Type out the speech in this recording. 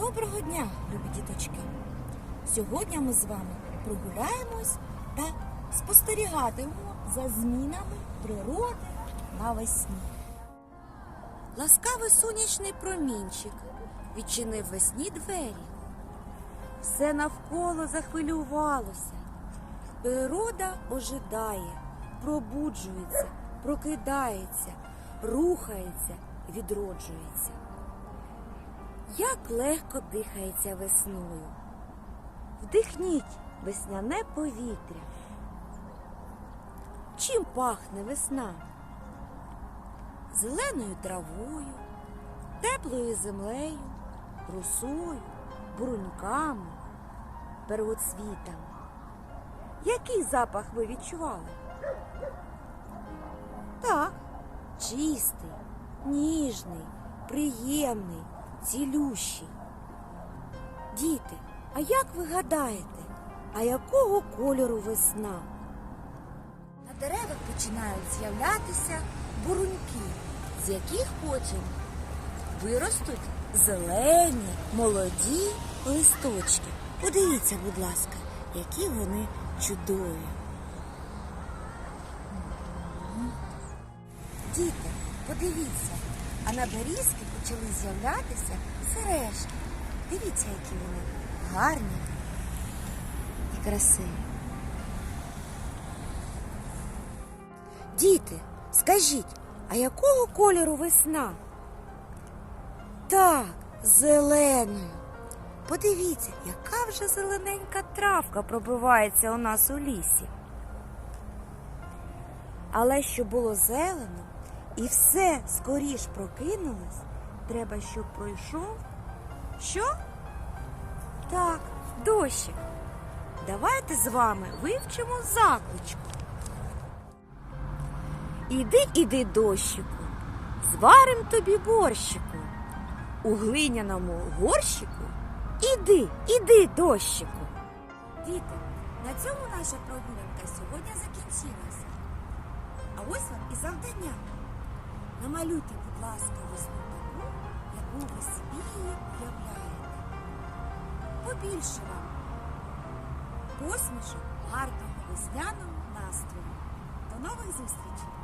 Доброго дня, любі діточки! Сьогодні ми з вами прогуляємось та спостерігатимемо за змінами природи навесні. Ласкавий сонячний промінчик відчинив весні двері. Все навколо захвилювалося. Природа ожидає, пробуджується, прокидається, рухається, відроджується. Як легко дихається весною. Вдихніть весняне повітря. Чим пахне весна? Зеленою травою, теплою землею, росою, бруньками, первоцвітами. Який запах ви відчували? Так, чистий, ніжний, приємний, цілющий. Діти, а як ви гадаєте, а якого кольору весна? На деревах починають з'являтися буруньки, з яких потім виростуть зелені, молоді листочки. Подивіться, будь ласка, які вони чудові. Діти, подивіться, а на берізки почали з'являтися сережки. Дивіться, які вони гарні і красиві. Діти, скажіть, а якого кольору весна? Так, зеленою. Подивіться, яка вже зелененька травка пробивається у нас у лісі. Але щоб було зелено і все скоріш прокинулось, треба, щоб пройшов. Що? Так, дощик. Давайте з вами вивчимо закличку. Іди, іди, дощику, зварим тобі борщику. У глиняному горщику іди, іди, дощику. Діти, на цьому наша прогулянка сьогодні закінчилася. А ось вам і завдання. Намалюйте, будь ласка, весну таку, яку ви собі уявляєте. Побільше вам посмішок, гарного весняного настрою. До нових зустрічей!